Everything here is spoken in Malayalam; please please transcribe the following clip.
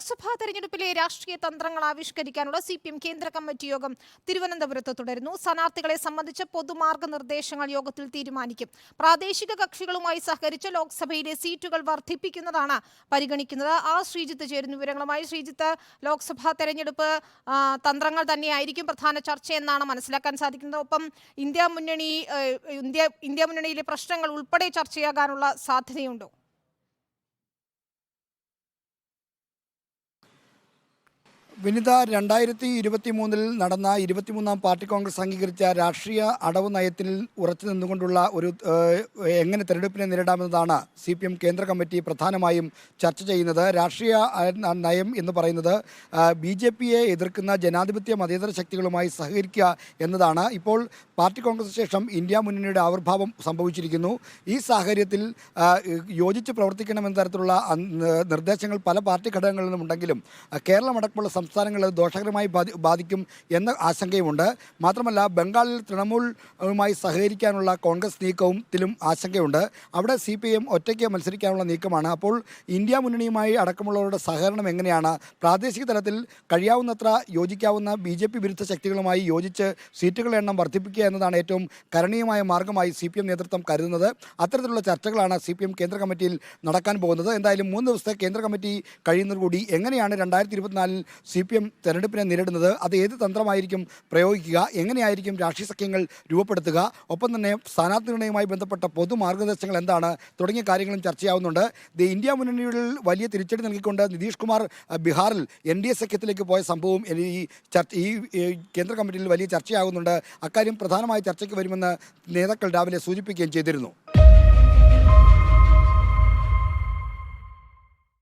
ലോക്സഭാ തെരഞ്ഞെടുപ്പിലെ രാഷ്ട്രീയ തന്ത്രങ്ങൾ ആവിഷ്കരിക്കാനുള്ള സി പി എം കേന്ദ്ര കമ്മിറ്റി യോഗം തിരുവനന്തപുരത്ത് തുടരുന്നു. സ്ഥാനാർത്ഥികളെ സംബന്ധിച്ച പൊതുമാർഗനിർദ്ദേശങ്ങൾ യോഗത്തിൽ തീരുമാനിക്കും. പ്രാദേശിക കക്ഷികളുമായി സഹകരിച്ച് ലോക്സഭയിലെ സീറ്റുകൾ വർദ്ധിപ്പിക്കുന്നതാണ് പരിഗണിക്കുന്നത്. ആ ശ്രീജിത്ത് ചേരുന്ന വിവരങ്ങളുമായി ശ്രീജിത്ത് ലോക്സഭാ തെരഞ്ഞെടുപ്പ് തന്ത്രങ്ങൾ തന്നെയായിരിക്കും പ്രധാന ചർച്ചയെന്നാണ് മനസ്സിലാക്കാൻ സാധിക്കുന്നത്. ഒപ്പം ഇന്ത്യ മുന്നണി ഇന്ത്യ ഇന്ത്യ മുന്നണിയിലെ പ്രശ്നങ്ങൾ ഉൾപ്പെടെ ചർച്ചയാകാനുള്ള സാധ്യതയുണ്ടോ. വിനിത രണ്ടായിരത്തി ഇരുപത്തി മൂന്നിൽ നടന്ന ഇരുപത്തിമൂന്നാം പാർട്ടി കോൺഗ്രസ് അംഗീകരിച്ച രാഷ്ട്രീയ അടവ് നയത്തിൽ ഉറച്ചു നിന്നുകൊണ്ടുള്ള ഒരു എങ്ങനെ തെരഞ്ഞെടുപ്പിനെ നേരിടാമെന്നതാണ് സി പി എം കേന്ദ്ര കമ്മിറ്റി പ്രധാനമായും ചർച്ച ചെയ്യുന്നത്. രാഷ്ട്രീയ നയം എന്ന് പറയുന്നത് ബി ജെ പിയെ എതിർക്കുന്ന ജനാധിപത്യ മതേതര ശക്തികളുമായി സഹകരിക്കുക എന്നതാണ്. ഇപ്പോൾ പാർട്ടി കോൺഗ്രസ് ശേഷം ഇന്ത്യ മുന്നണിയുടെ ആവിർഭാവം സംഭവിച്ചിരിക്കുന്നു. ഈ സാഹചര്യത്തിൽ യോജിച്ച് പ്രവർത്തിക്കണമെന്ന തരത്തിലുള്ള നിർദ്ദേശങ്ങൾ പല പാർട്ടി ഘടകങ്ങളിൽ കേരളമടക്കമുള്ള കേരളമടക്കമുള്ള സംസ്ഥാനങ്ങൾ ദോഷകരമായി ബാധി ബാധിക്കും എന്ന ആശങ്കയുമുണ്ട്. മാത്രമല്ല ബംഗാളിൽ തൃണമൂലുമായി സഹകരിക്കാനുള്ള കോൺഗ്രസ് നീക്കവും ത്തിലും ആശങ്കയുണ്ട്. അവിടെ സി പി എം ഒറ്റയ്ക്ക് മത്സരിക്കാനുള്ള നീക്കമാണ്. അപ്പോൾ ഇന്ത്യ മുന്നണിയുമായി അടക്കമുള്ളവരുടെ സഹകരണം എങ്ങനെയാണ്? പ്രാദേശിക തലത്തിൽ കഴിയാവുന്നത്ര യോജിക്കാവുന്ന ബി ജെ പി വിരുദ്ധ ശക്തികളുമായി യോജിച്ച് സീറ്റുകളുടെ എണ്ണം വർദ്ധിപ്പിക്കുക എന്നതാണ് ഏറ്റവും കരണീയമായ മാർഗമായി സി നേതൃത്വം കരുതുന്നത്. അത്തരത്തിലുള്ള ചർച്ചകളാണ് സി കേന്ദ്ര കമ്മിറ്റിയിൽ നടക്കാൻ പോകുന്നത്. എന്തായാലും മൂന്ന് ദിവസത്തെ കേന്ദ്ര കമ്മിറ്റി കഴിയുന്നതോടുകൂടി എങ്ങനെയാണ് രണ്ടായിരത്തി ഇരുപത്തിനാലിൽ സി പി എം തെരഞ്ഞെടുപ്പിനെ നേരിടുന്നത് അത് ഏത് തന്ത്രമായിരിക്കും പ്രയോഗിക്കുക എങ്ങനെയായിരിക്കും രാഷ്ട്രീയ സഖ്യങ്ങൾ രൂപപ്പെടുത്തുക ഒപ്പം തന്നെ സ്ഥാനാർത്ഥി നിർണയവുമായി ബന്ധപ്പെട്ട പൊതു മാർഗനിർദ്ദേശങ്ങൾ എന്താണ് തുടങ്ങിയ കാര്യങ്ങളും ചർച്ചയാവുന്നുണ്ട്. ദി ഇന്ത്യ മുന്നണിയിൽ വലിയ തിരിച്ചടി നൽകിക്കൊണ്ട് നിതീഷ് കുമാർ ബീഹാറിൽ എൻ ഡി എ സഖ്യത്തിലേക്ക് പോയ സംഭവം ഈ ചർച്ച ഈ കേന്ദ്ര കമ്മിറ്റിയിൽ വലിയ ചർച്ചയാകുന്നുണ്ട് അക്കാര്യം പ്രധാനമായി ചർച്ചയ്ക്ക് വരുമെന്ന് നേതാക്കൾ രാവിലെ സൂചിപ്പിക്കുകയും ചെയ്തിരുന്നു.